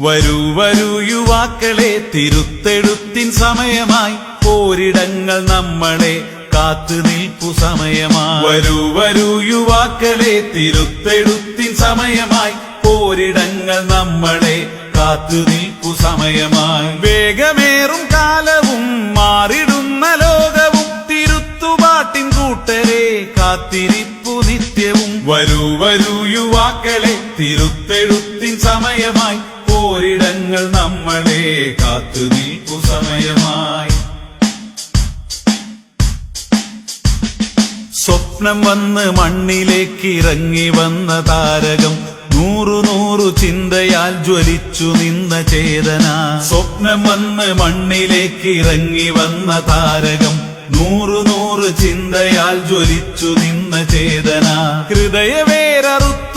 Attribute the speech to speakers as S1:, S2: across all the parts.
S1: വരൂ വരൂ യുവാക്കളെ തിരുത്തെഴുത്തിൻ സമയമായി. പോരിടങ്ങൾ നമ്മളെ കാത്തു നിൽപ്പു സമയമായി. വരൂ വരൂ യുവാക്കളെ തിരുത്തെഴുത്തിൻ സമയമായി. പോരിടങ്ങൾ നമ്മളെ കാത്തു നിൽപ്പു സമയമായി. വേഗമേറും കാലവും മാറിടുന്ന ലോകവും തിരുത്തുപാട്ടിൻ കൂട്ടരെ കാത്തിരിപ്പു നിത്യവും. വരൂ വരൂ യുവാക്കളെ തിരുത്തെഴുത്തിൻ സമയമായി. പോരിടങ്ങൾ നമ്മളെ കാത്തു നിൽപ്പു സമയമായി. സ്വപ്നം വന്ന് മണ്ണിലേക്ക് ഇറങ്ങി വന്ന താരകം നൂറു നൂറു ചിന്തയാൽ ജ്വലിച്ചു നിന്ന ചേതന. സ്വപ്നം വന്ന് മണ്ണിലേക്ക് ഇറങ്ങി വന്ന താരകം നൂറു നൂറ് ചിന്തയാൽ ജ്വലിച്ചു നിന്ന ചേതന. ഹൃദയവേരറുത്തു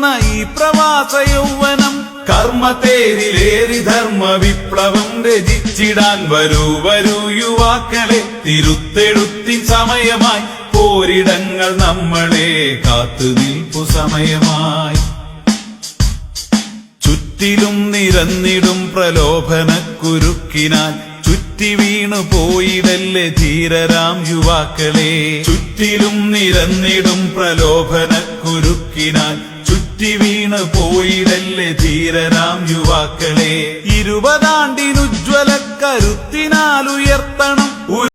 S1: വന്ന ഈ പ്രവാസ യൗവനം കർമ്മത്തേരിലേറി ധർമ്മ വിപ്ലവം രചിച്ചിടാൻ വരൂ വരൂ യുവാക്കളെ. തിരുത്തെഴുത്തിൻ സമയമായി പോരിടങ്ങൾ നമ്മളെ കാത്തു നിൽപ്പു സമയമായി. ചുറ്റിലും നിരന്നിടും പ്രലോഭന കുരുക്കിനാൽ ചുറ്റി വീണു പോയിടല്ലേ ധീരരാം യുവാക്കളെ. ചുറ്റിലും നിരന്നിടും പ്രലോഭന കുരുക്കിനാൽ ചുറ്റി വീണ് പോയിടല്ലേ ധീരരാം യുവാക്കളെ. ഉയർത്തണം